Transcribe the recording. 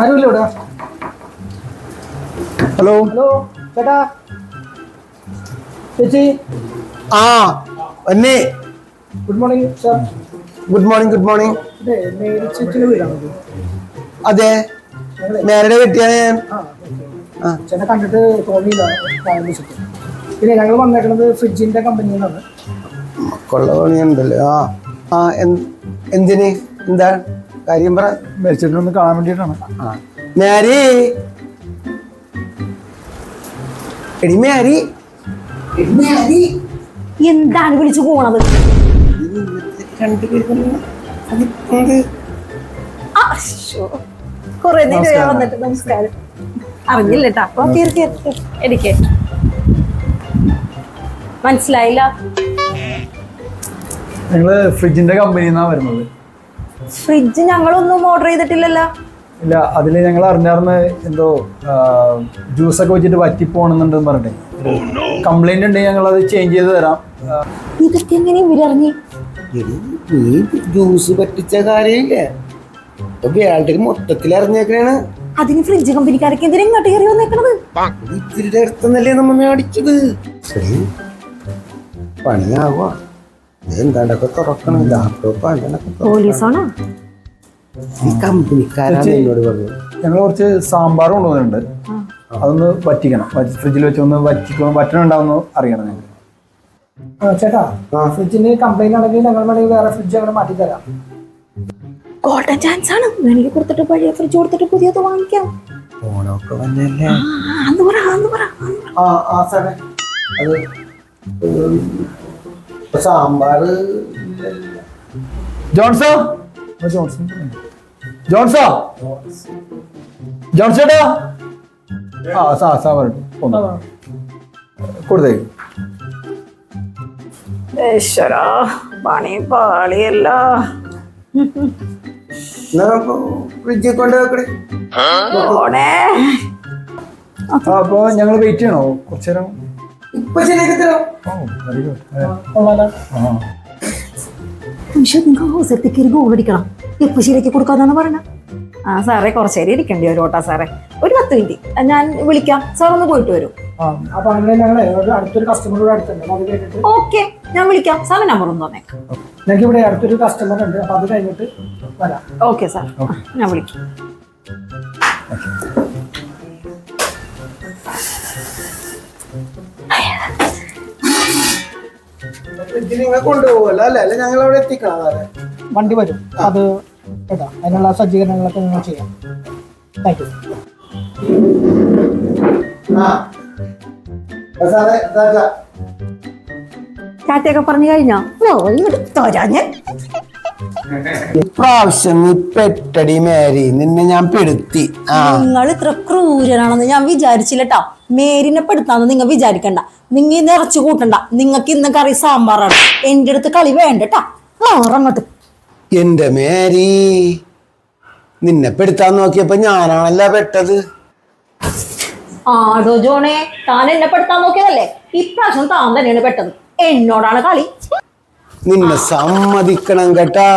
ആരുമില്ല hello? Hello ചേട്ടാ. ചേച്ചി. ആ എന്നെ. Good morning sir. Good morning good morning. ചേച്ചിയുടെ അതെ. നേരുടെ വെട്ടിയാണ് ഞാൻ. ചേട്ടനെ കണ്ടിട്ട് തോന്നിയില്ല പിന്നെ ഞങ്ങൾ വന്നേക്കുന്നത് ഫ്രിഡ്ജിന്റെ കമ്പനിയിൽ നിന്നാണ്. കൊള്ള പണിയുണ്ടല്ലേ ആ ആ എന്തിന്? എന്താ? കാര്യം പറ. മരിച്ചിട്ടൊന്ന് കാണാൻ വേണ്ടിയിട്ടാണ്. ആ. മാരി. എടി മാരി. എടി മാരി എന്താണ് വിളിച്ചു പോണത്? അറിഞ്ഞില്ലേട്ടാ ശ്ശോ. കുറെ നേരം വന്നിട്ട് നമസ്കാരം. അറിഞ്ഞില്ല കേട്ടോ അപ്പൊ തീർച്ചയായിട്ടും. എനിക്ക് മനസ്സിലായില്ല. ഞങ്ങൾ ഫ്രിഡ്ജിന്റെ കമ്പനിയിൽ നിന്നാണ് വരുന്നത്? ഫ്രിഡ്ജ് ഞങ്ങളൊന്നും ഓർഡർ ചെയ്തിട്ടില്ലല്ലോ. ഇല്ല അതിൽ ഞങ്ങൾ അറിഞ്ഞാർന്ന് എന്തോ ജ്യൂസൊക്കെ വെച്ചിട്ട് വറ്റിപ്പോണെന്നുണ്ടെന്ന് പറഞ്ഞിട്ട്. കംപ്ലൈന്റ് ഉണ്ടെങ്കിൽ ഞങ്ങൾ അത് ചേഞ്ച് ചെയ്ത് തരാം. ഇതൊക്കെ എങ്ങനെ ഇവരറിഞ്ഞ് ജ്യൂസ് പറ്റിച്ച കാര്യമില്ലേ? വേൾഡിൽ മൊത്തത്തിൽ അറിഞ്ഞേക്കണാണ്. അതിന് ഫ്രിഡ്ജ് കമ്പനിക്കാരൊക്കെ എന്തിനാ ഇങ്ങോട്ട് കയറി വന്നേക്കണത്? ഇത്തിരിയുടെ അടുത്തന്നല്ലേ നമ്മ മേടിച്ചത്? ശരി പണിയാവുക എന്താണ്ടൊക്കെ തുറക്കണം ലാപ്ടോപ്പ് അങ്ങനൊക്കെ. പോലീസാണോ? ഈ കമ്പനിക്കാരാണ് എന്നോട് പറഞ്ഞത്. ഞങ്ങൾ കുറച്ച് സാമ്പാർ കൊണ്ടുവന്നിട്ടുണ്ട്. അതൊന്ന് വറ്റിക്കണം. ഫ്രിഡ്ജിൽ വെച്ച് ഒന്ന് വറ്റിക്കണം വറ്റണുണ്ടാവുന്ന അറിയണം ഞങ്ങൾ ആ, ചേട്ടാ ആ. ഫ്രിഡ്ജിന് കംപ്ലൈന്റ് ആണെങ്കിൽ ഞങ്ങൾ വേണമെങ്കിൽ വേറെ ഫ്രിഡ്ജ് അങ്ങനെ മാറ്റി തരാം ഗോൾഡൻ ചാൻസ് ആണ്. വേണമെങ്കിൽ കൊടുത്തിട്ട് പഴയ ഫ്രിഡ്ജ് കൊടുത്തിട്ട് പുതിയത് വാങ്ങിക്കാം. ഓണമൊക്കെ വന്നല്ലേ? ആ, അന്ന് അന്ന് പറ അന്ന് പറ. ആ ആ സാറേ. അത് സാമ്പാറ് ജോൺസോ? ജോൺസൺ ജോൺസോ? ജോൺസ് ചേട്ടാ? ആ സാ സാമ്പാർ പറഞ്ഞു ഒന്ന്. കൊടുത്തേക്ക് ഈശ്വരാ പണി പാളിയല്ല. എന്നാ ഫ്രിഡ്ജിൽ കൊണ്ട് വെക്കണേ ഓണേ അപ്പോൾ ഞങ്ങൾ വെയിറ്റ് ചെയ്യണോ? കുറച്ചു ശരിയാക്കി തരാം പക്ഷെ നിങ്ങൾ ഹോസത്തേക്ക് ഒരു ഗോൾ അടിക്കണം. എപ്പോ ശരിയാക്കി കൊടുക്കാന്നാണ് പറയണ ആ സാറേ കുറച്ച് നേരം ഇരിക്കേണ്ടി വരും കേട്ടോ സാറേ. ഒരു പത്ത് മിനിറ്റ് ഞാൻ വിളിക്കാം. സാർ ഒന്ന് പോയിട്ട് വരും. ഓക്കെ ഞാൻ വിളിക്കാം. സാറിന് നമ്പർ ഒന്ന് തന്നേക്കാം. ഞങ്ങൾക്ക് ഇവിടെ അടുത്തൊരു കസ്റ്റമർ ഉണ്ട്. അപ്പൊ അത് കഴിഞ്ഞിട്ട് വരാം. Okay sir. ഞാൻ വിളിക്കാം. ഫ്രിഡ്ജിൽ നിങ്ങൾ കൊണ്ടുപോകല്ലോ അല്ലേ? അല്ലെ ഞങ്ങൾ അവിടെ എത്തിക്കണം സാറേ വണ്ടി വരും. അത് കേട്ടോ അതിനുള്ള സജ്ജീകരണങ്ങളൊക്കെ നിങ്ങൾ ചെയ്യാം. താങ്ക് യു ആ. സാറേ ഇതാ പറഞ്ഞു കഴിഞ്ഞോ? ഓ ഇങ്ങോട്ട് തരാ ഞാൻ. ഇപ്രാവശ്യം നീ പെട്ടടി മേരി. നിന്നെ ഞാൻ പെടുത്തി. ആ. നിങ്ങൾ ഇത്ര ക്രൂരനാണെന്ന് ഞാൻ വിചാരിച്ചില്ലട്ടോ. മേരിനെ പെടുത്താന്ന് നിങ്ങൾ വിചാരിക്കണ്ട. നിങ്ങ ഇന്ന് ഇറച്ചി കൂട്ടണ്ട. നിങ്ങൾക്ക് ഇന്ന് കറി സാമ്പാറാണ്. എന്റെ അടുത്ത് കളി വേണ്ട ട്ടാ അങ്ങോട്ട് എന്റെ മേരി നിന്നെ പെടുത്താൻ നോക്കിയപ്പോ ഞാനാണല്ല പെട്ടത്. ആടോ ജോണേ താൻ എന്നെ പെടുത്താൻ നോക്കിയതല്ലേ? ഇപ്രാവശ്യം താൻ തന്നെയാണ് പെട്ടത്. എന്നോടാണ് കളി. നിന്നെ സമ്മതിക്കണം കേട്ടാ.